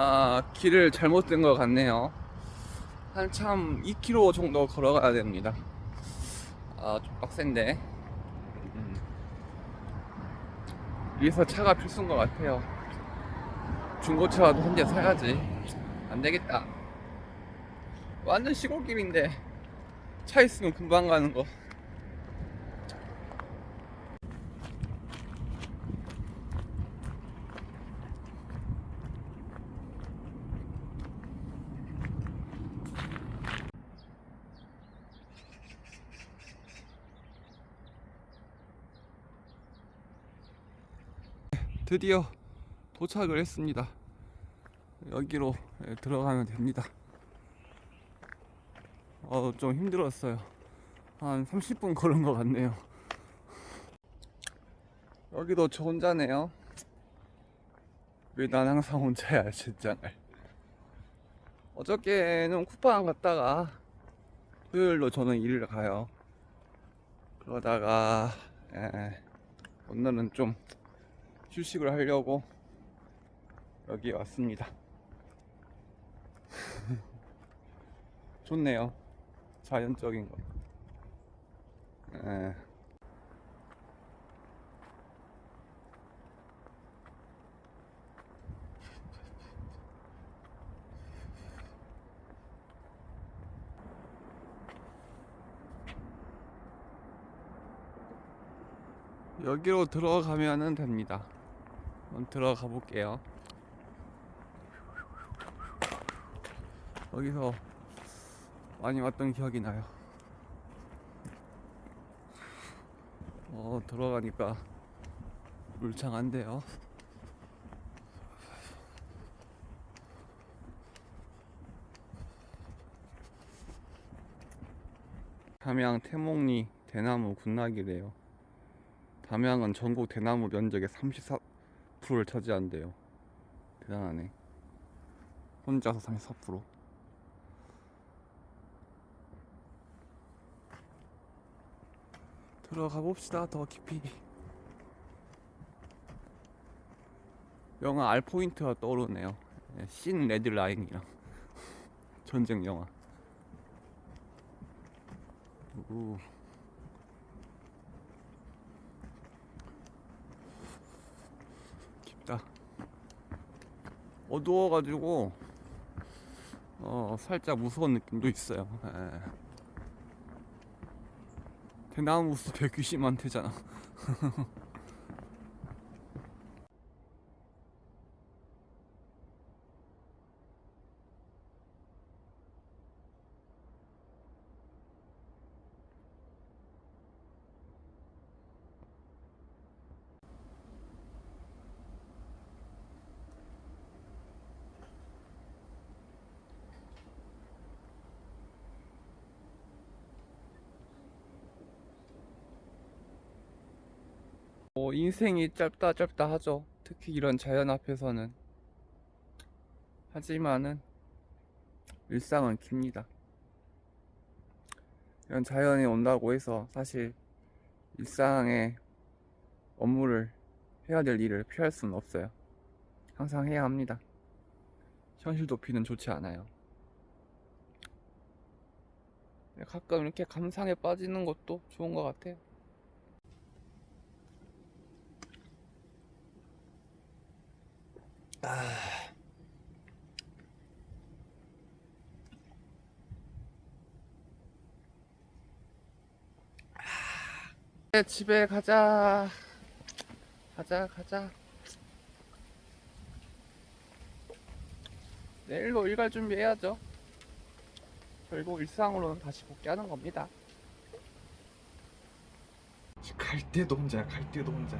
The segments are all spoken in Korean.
아, 길을 잘못 든것 같네요. 한참 2km 정도 걸어가야 됩니다. 아, 좀 빡센데. 음. 위에서 차가 필수인 것 같아요. 중고차라도 한 대 사야지. 안 되겠다. 완전 시골길인데 차 있으면 금방 가는 거. 드디어 도착을 했습니다. 여기로 예, 들어가면 됩니다. 어, 좀 힘들었어요. 한 30분 걸은 것 같네요. 여기도 저 혼자네요. 왜 난 항상 혼자야, 진짜. 어저께는 쿠팡 갔다가 토요일로 저는 일을 가요. 그러다가 에, 오늘은 좀 휴식을 하려고 여기 왔습니다. 좋네요. 자연적인 거. 예. 여기로 들어가면은 됩니다. 한번 들어가 볼게요. 여기서 많이 왔던 기억이 나요. 어, 들어가니까 물창한데요. 담양 태몽리 대나무 군락이래요. 담양은 전국 대나무 면적의 34% 를 차지한대요. 대단하네. 혼자서 34%. 들어가 봅시다 더 깊이 영화 알포인트가 떠오르네요 예, 신 레드 라인이랑 전쟁 영화 우. 깊다 어두워가지고 어 살짝 무서운 느낌도 있어요 예. 대나무 숲에 귀신 많대잖아. 뭐 인생이 짧다 짧다 하죠. 특히 이런 자연 앞에서는. 하지만은 일상은 깁니다. 이런 자연에 온다고 해서 사실 일상의 업무를 해야 될 일을 피할 수는 없어요. 항상 해야 합니다. 현실 도피는 좋지 않아요. 가끔 이렇게 감상에 빠지는 것도 좋은 것 같아요. 네, 집에 가자. 가자, 가자. 내일로 일갈 준비해야죠. 결국 일상으로는 다시 복귀하는 겁니다. 갈 때도 혼자야, 갈 때도 혼자.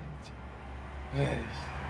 에이.